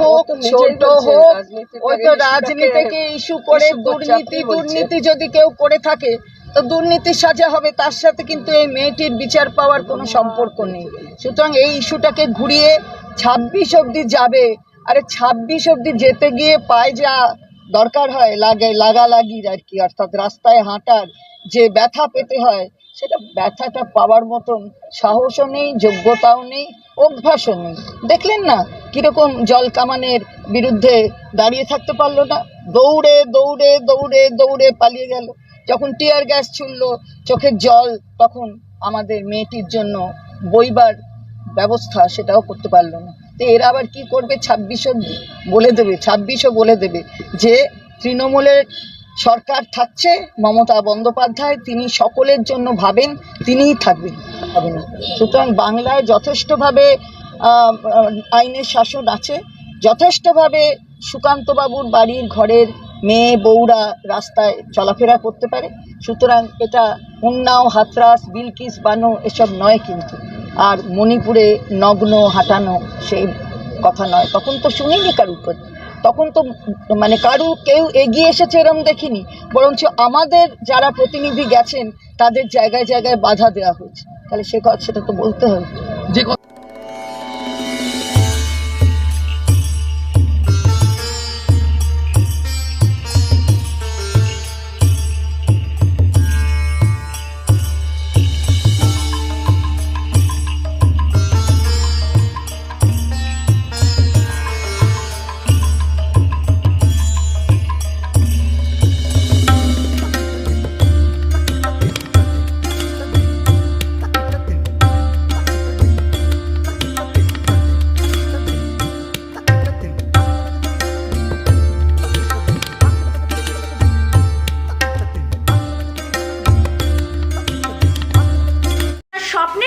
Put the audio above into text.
হোক ছোট হোক ওই তো রাজনীতিকে ইস্যু করে দুর্নীতি দুর্নীতি যদি কেউ করে থাকে তো দুর্নীতির সাজা হবে তার সাথে কিন্তু এই মেয়েটির বিচার পাওয়ার কোনো সম্পর্ক নেই। সুতরাং এই ইস্যুটাকে ঘুরিয়ে ছাব্বিশ অবধি যাবে। আরে ছাব্বিশ অবধি যেতে গিয়ে পায়ে যা দরকার হয় লাগে লাগালাগির আর কি অর্থাৎ রাস্তায় হাঁটার যে ব্যথা পেতে হয় সেটা ব্যথাটা পাওয়ার মতন সাহসও নেই যোগ্যতাও নেই অভ্যাসও নেই। দেখলেন না কীরকম জল কামানের বিরুদ্ধে দাঁড়িয়ে থাকতে পারল না? দৌড়ে দৌড়ে দৌড়ে দৌড়ে পালিয়ে গেল। যখন টিয়ার গ্যাস ছুড়লো, চোখের জল তখন আমাদের মেয়েটির জন্য বইবার ব্যবস্থা সেটাও করতে পারল না। তো এরা আবার কি করবে? ছাব্বিশও বলে দেবে, ছাব্বিশও বলে দেবে যে তৃণমূলের সরকার থাকছে, মমতা বন্দ্যোপাধ্যায়, তিনি সকলের জন্য ভাবেন, তিনিই থাকবেন। সুতরাং বাংলায় যথেষ্টভাবে আইনের শাসন আছে। যথেষ্টভাবে সুকান্তবাবুর বাড়ির ঘরের মেয়ে, বউরা রাস্তায় চলাফেরা করতে পারে। সুতরাং এটা উন্নাও, হাতরাস, বিলকিস বানো এসব নয় কিন্তু। আর মণিপুরে নগ্ন, হাঁটানো সেই কথা নয়। তখন তো শুনিনি কারুর তখন তো মানে কারু কেউ এগিয়ে এসেছে এরম দেখিনি। বরঞ্চ আমাদের যারা প্রতিনিধি গেছেন, তাদের জায়গায় জায়গায় বাধা দেওয়া হয়েছে। তাহলে সে কথা, সেটা তো বলতে হবে। যে